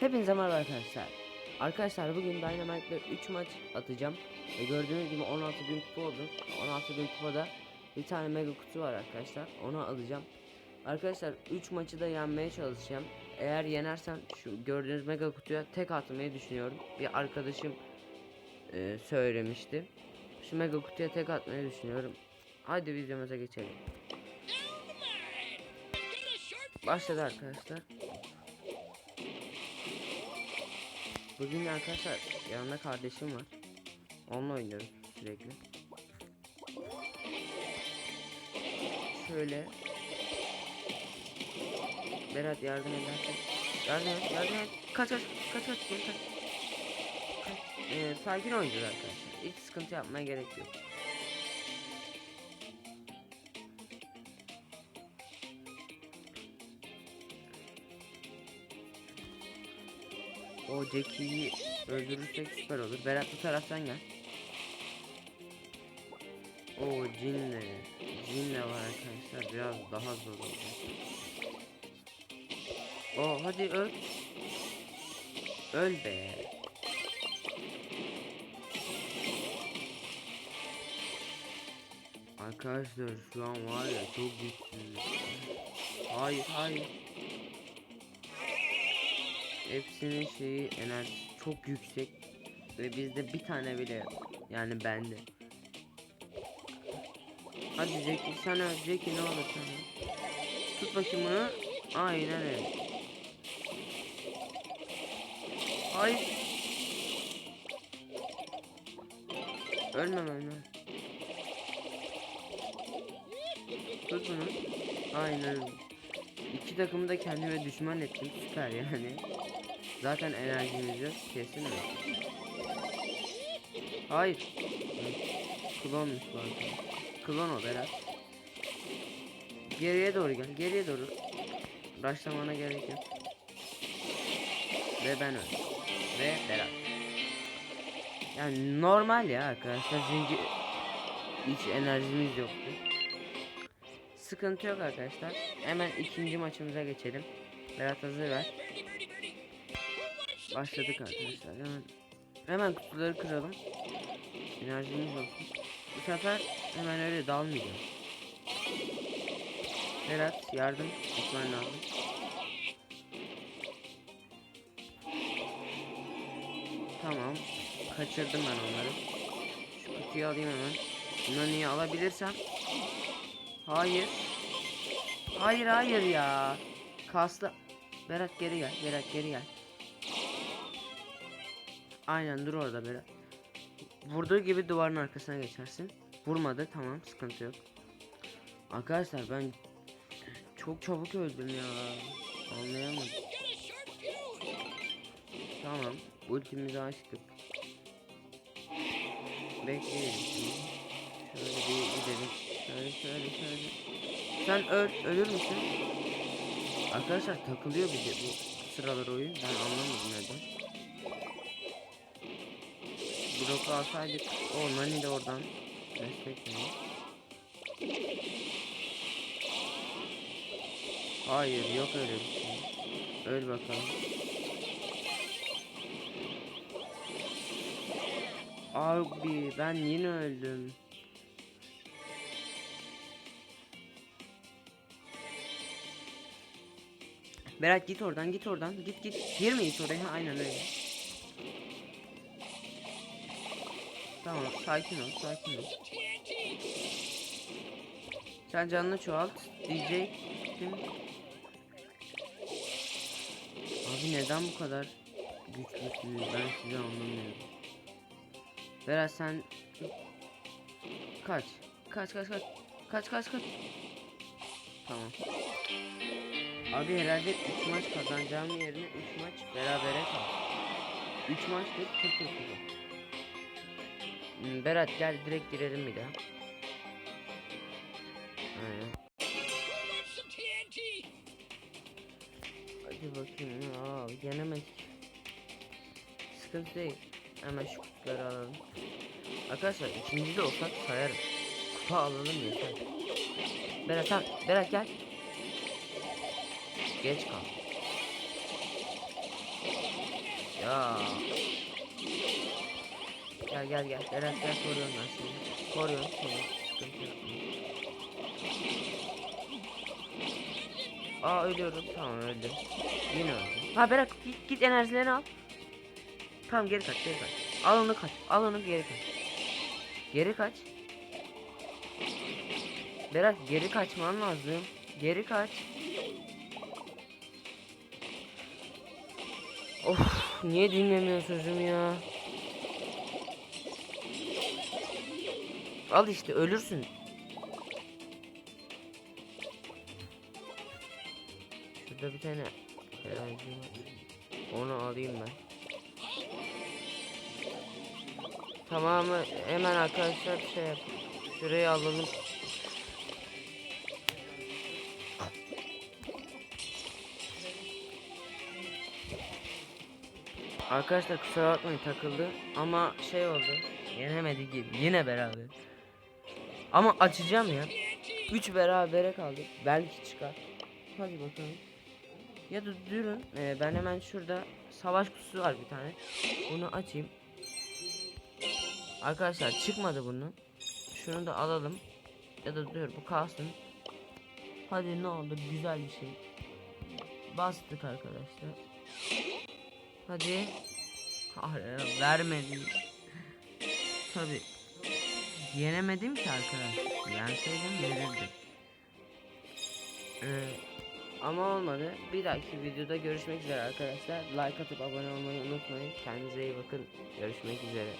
Hepinize merhaba arkadaşlar. Arkadaşlar bugün Dynamite'da 3 maç atacağım. Ve gördüğünüz gibi 16 bin kupa oldum. 16 bin kupada bir tane mega kutu var arkadaşlar. Onu alacağım. Arkadaşlar 3 maçı da yenmeye çalışacağım. Eğer yenersem şu gördüğünüz mega kutuya tek atmayı düşünüyorum. Bir arkadaşım e, söylemişti. Şu mega kutuya tek atmayı düşünüyorum. Hadi videomuza geçelim. Başladı arkadaşlar. Bugün arkadaşlar yanımda kardeşim var. Onunla oynuyoruz sürekli. Şöyle Berat yardım edersen Yardım et yardım et Kaç kaç kaç kaç kaç Kaç. Ee, Sakin oynayacağız arkadaşlar Hiç sıkıntı yapmaya gerek yok O Jackie'yi öldürürsek süper olur. Berat bu taraftan gel. O cinle. Cinle var arkadaşlar. Biraz daha zor olacak. O hadi öl. Öl be. Arkadaşlar şu an var ya çok güçsüz. Hayır hayır. Hepsinin şeyi enerji çok yüksek ve bizde bir tane bile. Yani bende. Hadi Jackie sana Jackie ne olur sana. Tut bunu. Aynen öyle. Hayır. Ölmem ölmem. Tut bunu. Aynen öyle. İki takımı da kendime düşman ettim. Süper yani. Zaten enerjimiz yok. Kesin mi? Hayır. Klonmuş bu arada. Klon o Berat. Geriye doğru gel. Geriye doğru. Başlamana gerek yok. Ve ben öldüm. Ve Berat. Yani normal ya arkadaşlar çünkü hiç enerjimiz yoktu. Sıkıntı yok arkadaşlar. Hemen ikinci maçımıza geçelim. Berat hazır ver. Başladık arkadaşlar. Hemen hemen kutuları kıralım. Enerjimiz olsun. Bu sefer hemen öyle dalmayacağım. Berat yardım etmen lazım. Tamam. Kaçırdım ben onları. Şu kutuyu alayım hemen. Bunu niye alabilirsem. Hayır. Hayır hayır ya. Kaslı. Berat geri gel. Berat geri gel. Aynen dur orada Berat. Vurduğu gibi duvarın arkasına geçersin. Vurmadı tamam sıkıntı yok. Arkadaşlar ben çok çabuk öldüm ya. Anlayamadım. Tamam. Ultimizi açtık. Bekleyelim. Şöyle bir gidelim. Şöyle şöyle şöyle. Sen öl, ölür müsün? Arkadaşlar takılıyor bize bu sıralar oyun. Ben anlamadım neden. Bloku alsaydık. O Nani de oradan destekleniyor. Hayır yok öyle bir şey. Öl bakalım. Abi ben yine öldüm. Berat git oradan git oradan git git girme oraya aynen öyle. Tamam sakin ol sakin ol. Sen canını çoğalt diyecektim. Abi neden bu kadar güçlüsünüz ben size anlamıyorum. Berat sen kaç kaç kaç kaç kaç kaç kaç Tamam. Abi herhalde 3 maç kazanacağım yerine 3 maç berabere kal. 3 maç değil 40 40 Hmm, Berat gel direkt girelim bir daha. Aynen. Hadi bakayım aa yenemedik. Sıkıntı değil. Hemen şu kutuları alalım. Arkadaşlar ikinci de olsak sayarım. Kupa alalım yeter. Berat tamam. Berat gel. Geç kal. Ya. Gel gel gel. Berat gel koruyorum ben seni. Koruyorum seni. Sıkıntı yok. Aa ölüyorum. Tamam öldüm. Yine öldüm. Ha Berat git, git enerjilerini al. Tamam geri kaç geri kaç. Al onu kaç. Al onu geri kaç. Geri kaç. Berat geri kaçman lazım. Geri kaç. Niye dinlemiyor sözümü ya? Al işte ölürsün. Şurada bir tane. Onu alayım ben. Tamamı hemen arkadaşlar şey yap. Şurayı alalım. Arkadaşlar kusura bakmayın takıldı ama şey oldu. Yenemedi gibi yine beraber. Ama açacağım ya. 3 berabere kaldık. Belki çıkar. Hadi bakalım. Ya da durun. Ee, ben hemen şurada savaş kutusu var bir tane. Bunu açayım. Arkadaşlar çıkmadı bunun. Şunu da alalım. Ya da dur bu kalsın. Hadi ne oldu güzel bir şey. Bastık arkadaşlar. Hadi. Hayır vermedim. Tabi. Yenemedim ki arkadaş. Yenseydim verirdim. Ee, ama olmadı. Bir dahaki videoda görüşmek üzere arkadaşlar. Like atıp abone olmayı unutmayın. Kendinize iyi bakın. Görüşmek üzere.